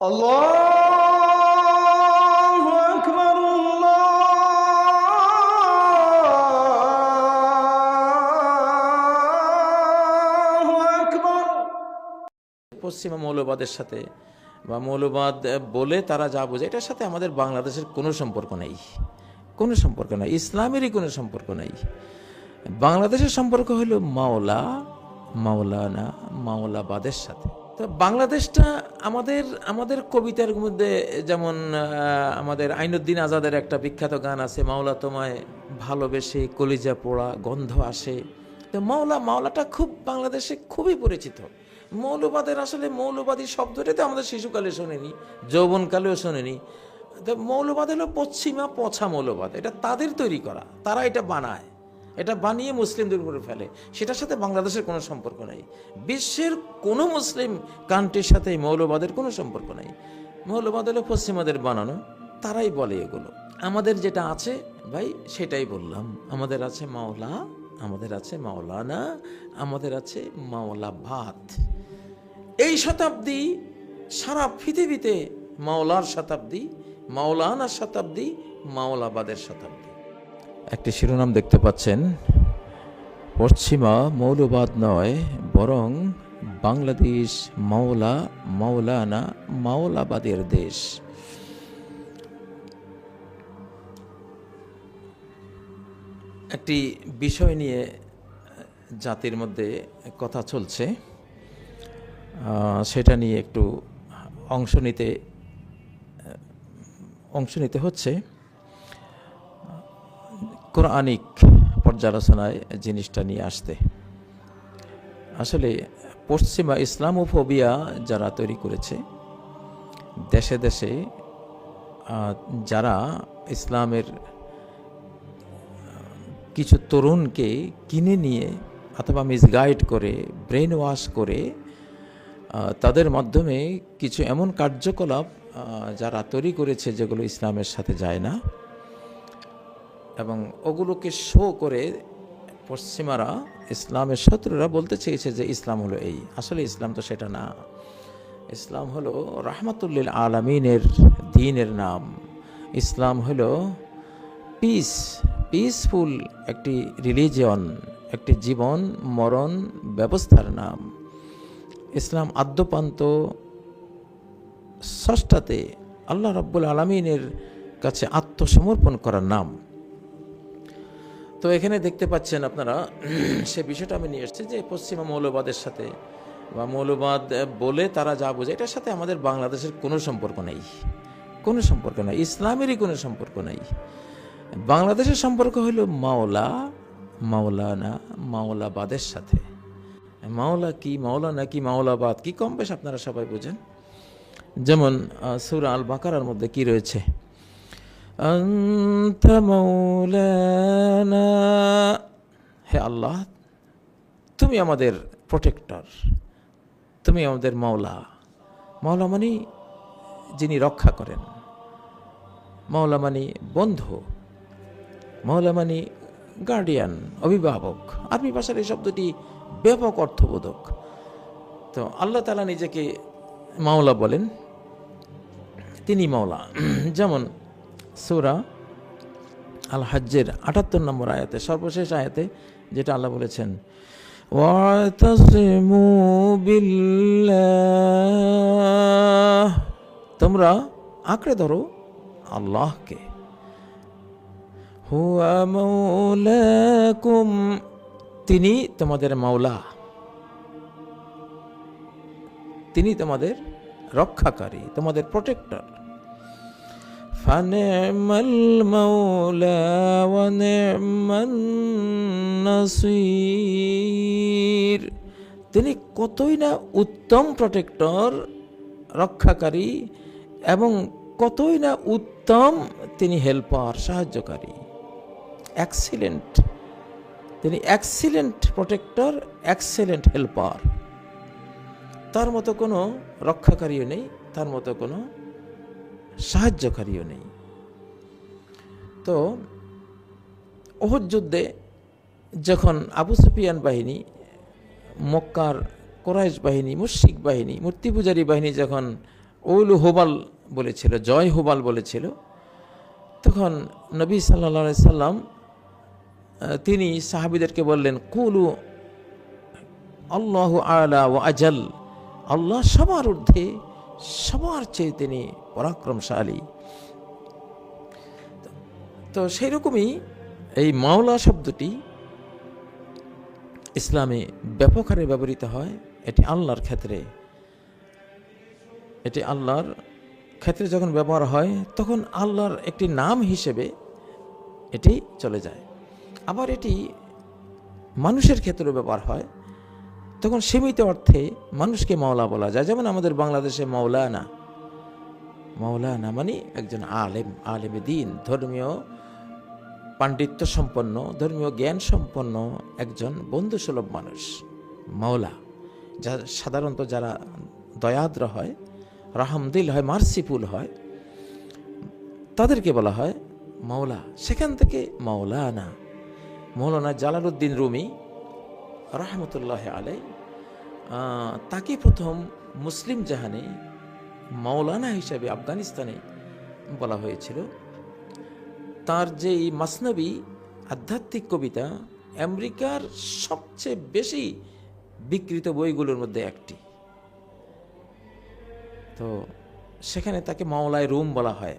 الله أكبر الله أكبر পশ্চিমা মৌলবাদের সাথে বা মৌলবাদ বলে তারা যা বোঝে এটার সাথে আমাদের বাংলাদেশের কোনো সম্পর্ক নেই কোনো সম্পর্ক নাই ইসলামেরই কোনো সম্পর্ক নাই বাংলাদেশের সম্পর্ক হলো মাওলা মাওলানা মাওলাবাদের সাথে তো বাংলাদেশটা আমাদের আমাদের কবিতার মধ্যে যেমন আমাদের আইনুদ্দিন আজাদের একটা বিখ্যাত গান আছে, মাওলা তোমায় ভালোবেসে কলিজা পোড়া গন্ধ আসে। তো মাওলা, মাওলাটা খুব বাংলাদেশে খুবই পরিচিত। মৌলবাদের আসলে মৌলবাদী শব্দটা তো আমাদের শিশুকালে শোনেনি, যৌবনকালেও শোনেনি। তো মৌলবাদ হলো পশ্চিমা পছা মৌলবাদ, এটা তাদের তৈরি করা, তারা এটা বানায়। এটা বানিয়ে মুসলিমদের উপরে ফেলে। সেটার সাথে বাংলাদেশের কোনো সম্পর্ক নাই। বিশ্বের কোনো মুসলিম কান্ট্রির সাথে মৌলবাদের কোনো সম্পর্ক নাই। মৌলবাদ হলো পশ্চিমাদের বানানো, তারাই বলে এগুলো। আমাদের যেটা আছে, ভাই, সেটাই বললাম। আমাদের আছে মাওলা, আমাদের আছে মাওলানা, আমাদের আছে মাওলাবাদ। এই শতাব্দী, সারা পৃথিবীতে মাওলার শতাব্দী, মাওলানার শতাব্দী, মাওলাবাদের শতাব্দী। একটি শিরোনাম দেখতে পাচ্ছেন। পশ্চিমা মৌলবাদ নয়, বরং বাংলাদেশ মাওলা, মাওলানা মাওলাবাদের দেশ। একটি বিষয় নিয়ে জাতির মধ্যে কথা চলছে। সেটা নিয়ে একটু অংশ নিতে অংশ নিতে হচ্ছে। কোরআনিক পর্যালোচনায় জিনিসটা নিয়ে আসতে। আসলে পশ্চিমা ইসলামোফোবিয়া যারা তৈরি করেছে, দেশে দেশে যারা ইসলামের কিছু তরুণকে কিনে নিয়ে অথবা মিসগাইড করে ব্রেন ওয়াশ করে তাদের মাধ্যমে কিছু এমন কার্যকলাপ যারা তৈরি করেছে যেগুলো ইসলামের সাথে যায় না এবং ওগুলোকে শো করে পশ্চিমারা, ইসলামের শত্রুরা বলতে চেয়েছে যে ইসলাম হলো এই। আসলে ইসলাম তো সেটা না। ইসলাম হলো রাহমাতুল্লিল আলমিনের দিনের নাম। ইসলাম হলো পিস পিসফুল একটি রিলিজিয়ন একটি জীবন, মরণ ব্যবস্থার নাম। ইসলাম আদ্যপান্ত ষষ্ঠাতে আল্লাহ রাব্বুল আলমিনের কাছে আত্মসমর্পণ করার নাম। তো এখানে দেখতে পাচ্ছেন আপনারা, সে বিষয়টা আমি নিয়ে এসেছি যে পশ্চিমা মৌলবাদের সাথে। বা মৌলবাদ বলে তারা যা বোঝে, এটার সাথে আমাদের বাংলাদেশের কোনো সম্পর্ক নেই। কোনো সম্পর্ক নেই, ইসলামেরই কোনো সম্পর্ক নেই। বাংলাদেশের সম্পর্ক হলো মাওলা, মাওলানা, মাওলাবাদের সাথে। মাওলা কি মাওলানা কি মাওলাবাদ, কি কম বেশ আপনারা সবাই বোঝেন। যেমন সুরা আল বাকারার মধ্যে কি রয়েছে? أنت مولانا হে আল্লাহ তুমি আমাদের প্রোটেক্টর তুমি আমাদের মাওলা মাওলা মানে যিনি রক্ষা করেন মাওলা মানে বন্ধু মাওলা মানে গার্ডিয়ান অভিভাবক আরবি ভাষার এই শব্দটি ব্যাপক অর্থবোধক তো আল্লাহ তালা নিজেকে মাওলা বলেন তিনি মাওলা যেমন সুরা আল হাজ্জের আটাত্তর নম্বর আয়াতে, সর্বশেষ আয়াতে যেটা আল্লাহ বলেছেন তোমরা আঁকড়ে ধরো আল্লাহকে। হুয়া তিনি তোমাদের মাওলা। তিনি তোমাদের রক্ষাকারী, তোমাদের প্রোটেক্টর। فنعم المولى ونعم النصير তিনি কতই না উত্তম প্রোটেক্টর রক্ষাকারী এবং কতই না উত্তম তিনি হেল্পার সাহায্যকারী এক্সিলেন্ট তিনি এক্সিলেন্ট প্রোটেক্টর এক্সেলেন্ট হেল্পার তার মতো কোনো রক্ষাকারীও নেই তার মতো কোনো সাহায্যকারীও নেই। তো ওহর যুদ্ধে যখন আবু সুফিয়ান বাহিনী, মক্কার কোরাইশ বাহিনী, মুশরিক বাহিনী, মূর্তি পূজারী বাহিনী যখন ওলু হোবাল বলেছিল, জয় হোবাল বলেছিল, তখন নবী সাল্লা সাল্লাম তিনি সাহাবিদেরকে বললেন, কুলু আল্লাহ আলা ও আজাল। আল্লাহ সবার ঊর্ধ্বে সবার চেয়ে তিনি পরাক্রমশালী। তো সেই রকমই এই মাওলা শব্দটি ইসলামে ব্যাপক হারে ব্যবহৃত হয়। এটি আল্লাহর ক্ষেত্রে। এটি আল্লাহর ক্ষেত্রে যখন ব্যবহার হয়, তখন আল্লাহর একটি নাম হিসেবে এটি চলে যায়। আবার এটি মানুষের ক্ষেত্রেও ব্যবহার হয়। তখন সীমিত অর্থে মানুষকে মাওলা বলা যায়। যেমন আমাদের বাংলাদেশে মাওলানা মাওলানা মানে একজন আলেম, আলেমে দিন, ধর্মীয় পাণ্ডিত্য সম্পন্ন, ধর্মীয় জ্ঞান সম্পন্ন একজন বন্ধুসুলভ মানুষ, মাওলা। যা সাধারণত যারা দয়াদ্র হয়, রাহামদিল হয়, মার্সিফুল হয়, তাদেরকে বলা হয় মাওলা। সেখান থেকে মাওলানা মৌলানা জালালউদ্দিন রুমি রহমতুল্লাহ আলাই তাকে প্রথম মুসলিম জাহানে মাওলানা হিসাবে আফগানিস্তানে বলা হয়েছিল। তার যে এই মাসনবী আধ্যাত্মিক কবিতা, আমেরিকার সবচেয়ে বেশি বিকৃত বইগুলোর মধ্যে একটি। তো সেখানে তাকে মাওলায় রুম বলা হয়।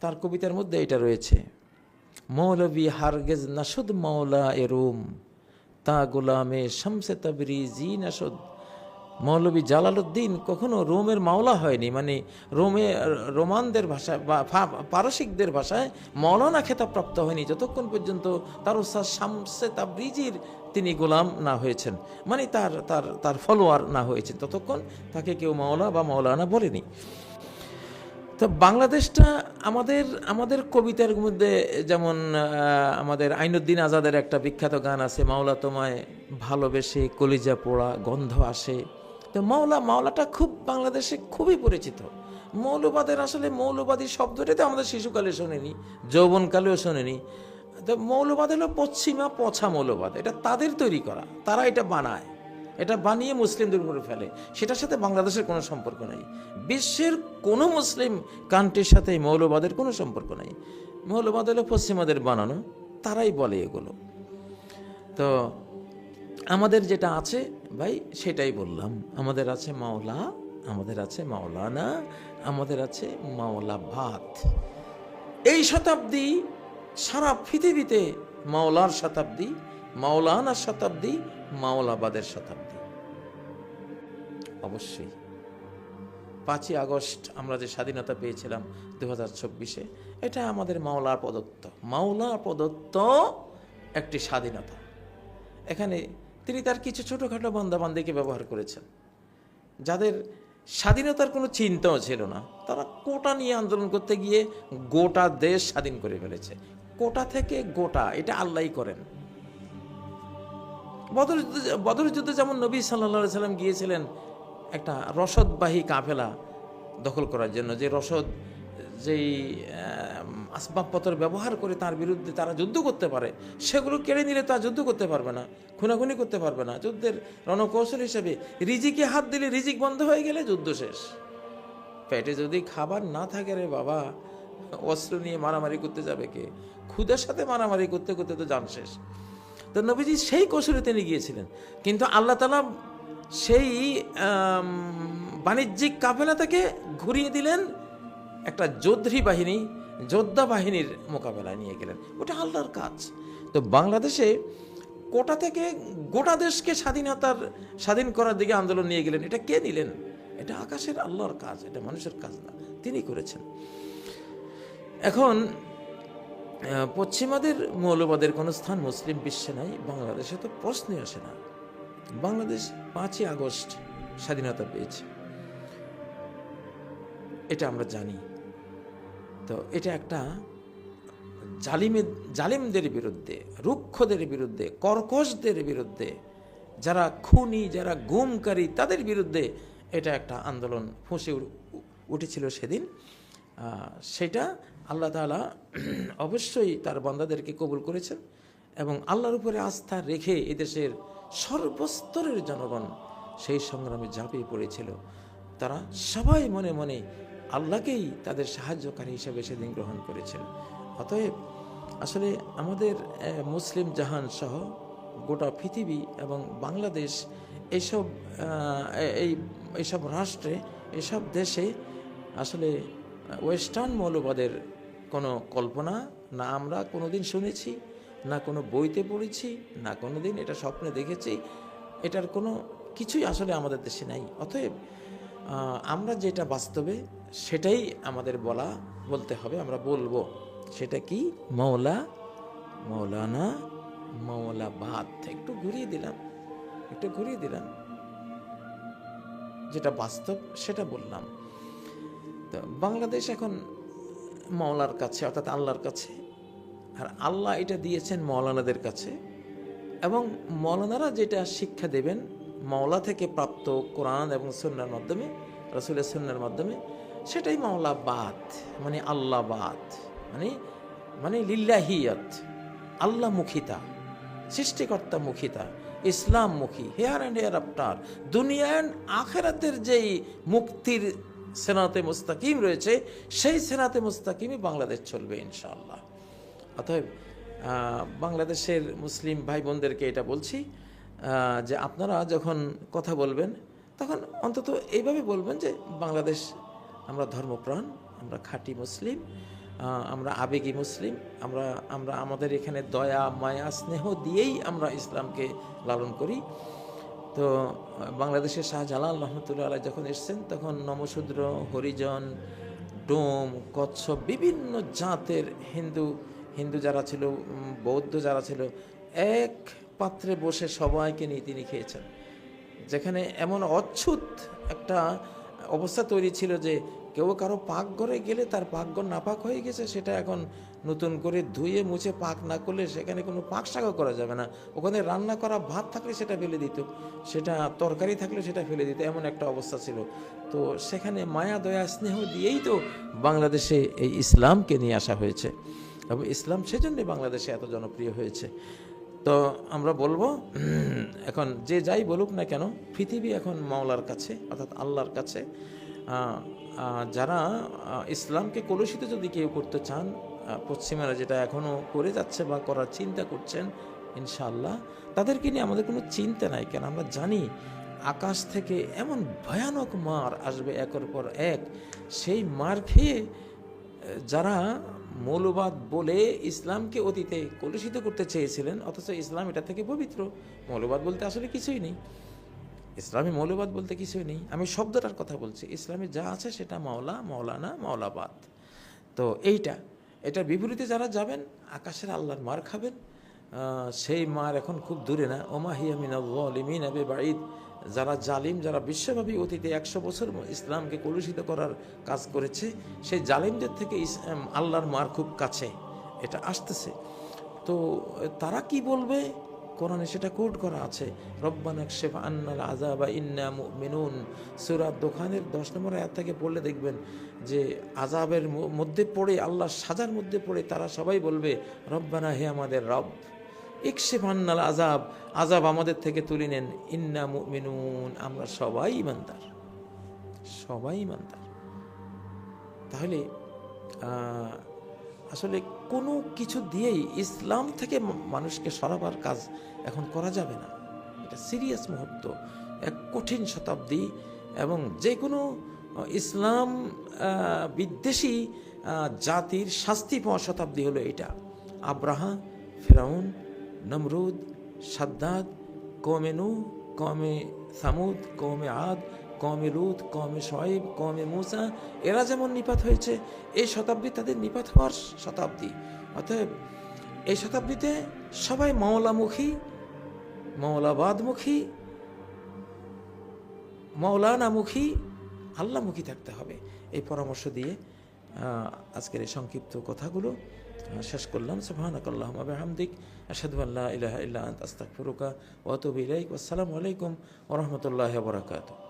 তার কবিতার মধ্যে এটা রয়েছে, মৌলবী হারগেজ নাসুদ মাওলা এ রুম, তা গোলামে শামসে তাবরিজি নাসুদ মৌলবী জালালউদ্দিন কখনো রোমের মাওলা হয়নি মানে রোমে, রোমানদের ভাষায় বা পারসিকদের ভাষায় মৌলানা খেতাব প্রাপ্ত হয়নি, যতক্ষণ পর্যন্ত তার উস্তাদ শামসে তাবরিজির তিনি গোলাম না হয়েছেন মানে তার তার তার ফলোয়ার না হয়েছেন, ততক্ষণ তাকে কেউ মাওলা বা মৌলানা বলেনি। তো বাংলাদেশটা আমাদের আমাদের কবিতার মধ্যে যেমন আমাদের আইনুদ্দিন আজাদের একটা বিখ্যাত গান আছে, মাওলা তোমায় ভালোবেসে কলিজা পোড়া গন্ধ আসে তো মাওলা, মাওলাটা খুব বাংলাদেশে খুবই পরিচিত। মৌলবাদের আসলে মৌলবাদী শব্দটা তো আমাদের শিশুকালে শোনেনি, যৌবনকালেও শোনেনি। তো মৌলবাদ হলো পশ্চিমা পছা মৌলবাদ, এটা তাদের তৈরি করা, তারা এটা বানায়, এটা বানিয়ে মুসলিমদের উপরে ফেলে, সেটার সাথে বাংলাদেশের কোনো সম্পর্ক নেই। বিশ্বের কোনো মুসলিম কান্ট্রির সাথে মৌলবাদের কোনো সম্পর্ক নেই। মৌলবাদ হলো পশ্চিমাদের বানানো, তারাই বলে এগুলো। তো আমাদের যেটা আছে ভাই, সেটাই বললাম। আমাদের আছে মাওলা, আমাদের আছে মাওলানা, আমাদের আছে মাওলা ভাত। এই শতাব্দী, সারা পৃথিবীতে মাওলার শতাব্দী মাওলানার শতাব্দী, মাওলাবাদের শতাব্দী। অবশ্যই। পাঁচই আগস্ট আমরা যে স্বাধীনতা পেয়েছিলাম দু হাজার চব্বিশে, এটা আমাদের মাওলার প্রদত্ত। মাওলা প্রদত্ত একটি স্বাধীনতা। এখানে তিনি তার কিছু ছোটোখাটো বান্দাবান্দিকে ব্যবহার করেছেন। যাদের স্বাধীনতার কোনো চিন্তাও ছিল না, তারা কোটা নিয়ে আন্দোলন করতে গিয়ে গোটা দেশ স্বাধীন করে ফেলেছে। কোটা থেকে গোটা, এটা আল্লাহই করেন। বদর বদর যুদ্ধে যেমন নবী সাল্লা সাল্লাম গিয়েছিলেন একটা রসদবাহী কাফেলা দখল করার জন্য, যে রসদ, যেই আসবাবপত্র ব্যবহার করে তার বিরুদ্ধে তারা যুদ্ধ করতে পারে, সেগুলো কেড়ে নিলে তা যুদ্ধ করতে পারবে না, খুনাখুনি করতে পারবে না। যুদ্ধের রণকৌশল হিসেবে রিজিকে হাত দিলে রিজিক বন্ধ হয়ে গেলে যুদ্ধ শেষ। পেটে যদি খাবার না থাকে রে বাবা, অস্ত্র নিয়ে মারামারি করতে যাবে কে? খুদের সাথে মারামারি করতে করতে তো যান শেষ। তো নবীজি সেই কৌশলে তিনি গিয়েছিলেন। কিন্তু আল্লাহ তালা সেই বাণিজ্যিক কাফেলা থেকে ঘুরিয়ে দিলেন একটা যোদ্ধী বাহিনী যোদ্ধা বাহিনীর মোকাবেলায় নিয়ে গেলেন। ওটা আল্লাহর কাজ। তো বাংলাদেশে কোটা থেকে গোটা দেশকে স্বাধীনতার, স্বাধীন করার দিকে আন্দোলন নিয়ে গেলেন। এটা কে নিলেন? এটা আকাশের আল্লাহর কাজ, এটা মানুষের কাজ না। তিনি করেছেন। এখন পশ্চিমাদের মৌলবাদের কোনো স্থান মুসলিম বিশ্বে নাই, বাংলাদেশে তো প্রশ্নই আসে না। বাংলাদেশ পাঁচই আগস্ট স্বাধীনতা পেয়েছে। এটা আমরা জানি। তো এটা একটা জালিমের, জালিমদের বিরুদ্ধে, রুক্ষদের বিরুদ্ধে, কর্কশদের বিরুদ্ধে, যারা খুনি, যারা গুমকারী, তাদের বিরুদ্ধে এটা একটা আন্দোলন ফুঁসে উঠেছিল সেদিন। সেটা আল্লাহ তাআলা অবশ্যই তার বান্দাদেরকে কবুল করেছেন এবং আল্লাহর উপরে আস্থা রেখে এদেশের সর্বস্তরের জনগণ সেই সংগ্রামে ঝাঁপিয়ে পড়েছিল। তারা সবাই মনে মনে আল্লাহকেই তাদের সাহায্যকারী হিসেবে সেদিন গ্রহণ করেছেন। অতএব আসলে আমাদের মুসলিম জাহান সহ গোটা পৃথিবী এবং বাংলাদেশ এইসব এই এইসব রাষ্ট্রে, এসব দেশে আসলে ওয়েস্টার্ন মৌলবাদের কোনো কল্পনা না আমরা কোনোদিন শুনেছি, না কোনো বইতে পড়েছি, না কোনো দিন এটা স্বপ্নে দেখেছি। এটার কোনো কিছুই আসলে আমাদের দেশে নাই। অতএব আমরা যেটা বাস্তবে সেটাই আমাদের বলা, বলতে হবে, আমরা বলব। সেটা কি? মৌলা মৌলানা মৌলাবাদ একটু ঘুরিয়ে দিলাম, একটু ঘুরিয়ে দিলাম। যেটা বাস্তব, সেটা বললাম। তো বাংলাদেশ এখন মৌলার কাছে, অর্থাৎ আল্লাহর কাছে, আর আল্লাহ এটা দিয়েছেন মৌলানাদের কাছে। এবং মৌলানারা যেটা শিক্ষা দেবেন মৌলা থেকে প্রাপ্ত কোরআন এবং সন্ন্যার মাধ্যমে, রসুলের সন্ন্যার মাধ্যমে সেটাই মাওলাবাদ মানে আল্লাহবাদ মানে মানে লিল্লাহিয়ত, আল্লাহ মুখিতা, সৃষ্টিকর্তা মুখিতা, ইসলাম মুখী হেয়ার অ্যান্ড হেয়ার আফটার দুনিয়া অ্যান্ড আখেরাতের যেই মুক্তির সেনাতে মুস্তাকিম রয়েছে, সেই সেনাতে মুস্তাকিমই বাংলাদেশ চলবে, ইনশাআল্লাহ। অতএব বাংলাদেশের মুসলিম ভাই বোনদেরকে এটা বলছি যে আপনারা যখন কথা বলবেন, তখন অন্তত এইভাবে বলবেন যে বাংলাদেশ আমরা ধর্মপ্রাণ, আমরা খাঁটি মুসলিম আমরা আবেগী মুসলিম, আমরা আমরা আমাদের এখানে দয়া, মায়া, স্নেহ দিয়েই আমরা ইসলামকে লালন করি। তো, বাংলাদেশের শাহজালাল রহমতুল্লাহ আলাই যখন এসছেন, তখন নমশূদ্র, হরিজন, ডোম, কচ্ছপ বিভিন্ন জাতের হিন্দু হিন্দু যারা ছিল বৌদ্ধ যারা ছিল, এক পাত্রে বসে সবাইকে নিয়ে তিনি খেয়েছেন। যেখানে এমন অচ্ছুত একটা অবস্থা তৈরি ছিল যে কেউ কারও পাকঘরে গেলে তার পাকঘর নাপাক হয়ে গেছে, সেটা এখন নতুন করে ধুয়ে মুছে পাক না করলে সেখানে কোনো পাক শাকও করা যাবে না। ওখানে রান্না করা ভাত থাকলে সেটা ফেলে দিত, সেটা তরকারি থাকলে সেটা ফেলে দিত, এমন একটা অবস্থা ছিল। তো সেখানে মায়া, দয়া, স্নেহ দিয়েই তো বাংলাদেশে এই ইসলামকে নিয়ে আসা হয়েছে। এবং ইসলাম সেজন্যে বাংলাদেশে এত জনপ্রিয় হয়েছে। তো আমরা বলব, এখন যে যাই বলুক না কেন, পৃথিবী এখন মাওলার কাছে, অর্থাৎ আল্লাহর কাছে। যারা ইসলামকে কলুষিত যদি কেউ করতে চান পশ্চিমারা যেটা এখনও করে যাচ্ছে বা করার চিন্তা করছেন, ইনশাআল্লাহ, তাদেরকে নিয়ে আমাদের কোনো চিন্তা নাই। কেন? আমরা জানি আকাশ থেকে এমন ভয়ানক মার আসবে একের পর এক। সেই মার খেয়ে যারা মৌলবাদ বলে ইসলামকে অতীতে কলুষিত করতে চেয়েছিলেন, অথচ ইসলাম এটা থেকে পবিত্র। মৌলবাদ বলতে আসলে কিছুই নেই। ইসলামী মৌলবাদ বলতে কিছুই নেই। আমি শব্দটার কথা বলছি। ইসলামে যা আছে সেটা মাওলা, মাওলানা, মাওলাবাদ। তো এইটা এটা বিপরীতে যারা যাবেন, আকাশের আল্লাহর মার খাবেন। সেই মার এখন খুব দূরে না। ওমা হিয়ামিন আবে বাঈদ যারা জালিম, যারা বিশ্বব্যাপী অতীতে একশো বছর ইসলামকে কলুষিত করার কাজ করেছে, সেই জালিমদের থেকে আল্লাহর মার খুব কাছে। এটা আসতেছে। তো, তারা কি বলবে? কোরআনে সেটা কোড করা আছে। রব্বান শেফ আন্নাল আজাবা ইন্না মিনুন সুরাত দোকানের দশ নম্বর আয়াত থেকে পড়লে দেখবেন যে আজাবের মধ্যে পড়ে আল্লাহ সাজার মধ্যে পড়ে তারা সবাই বলবে, রব্বানা হে আমাদের রব ইকশেফ আন্নাল আজাব আজাব আমাদের থেকে তুলে নেন। ইন্না মিনুন আমরা সবাই ইমানদার। সবাই ইমানদার। তাহলে আসলে কোনো কিছু দিয়েই ইসলাম থেকে মানুষকে সরাবার কাজ এখন করা যাবে না। এটা সিরিয়াস মুহূর্ত, এক কঠিন শতাব্দী এবং যে কোনো ইসলাম বিদ্বেষী জাতির শাস্তি পাওয়া শতাব্দী হলো এটা। আব্রাহা, ফেরাউন নমরুদ, সাদ্দাদ কমে নু কমে সামুদ কমে আদ কমে লুত কমে শয়েব কমে মুসা, এরা যেমন নিপাত হয়েছে এই শতাব্দী তাদের নিপাত হওয়ার শতাব্দী। অতএব এই শতাব্দীতে সবাই মাওলামুখী, মাওলাবাদমুখী মৌলানামুখী আল্লাহমুখী থাকতে হবে। এই পরামর্শ দিয়ে আজকের এই সংক্ষিপ্ত কথাগুলো শেষ করলাম। সুবহানাক আল্লাহুম্মা বিহামদিক। আশহাদু আল্লা ইলাহা ইল্লা আসসালামু আলাইকুম ওয়া রাহমাতুল্লাহি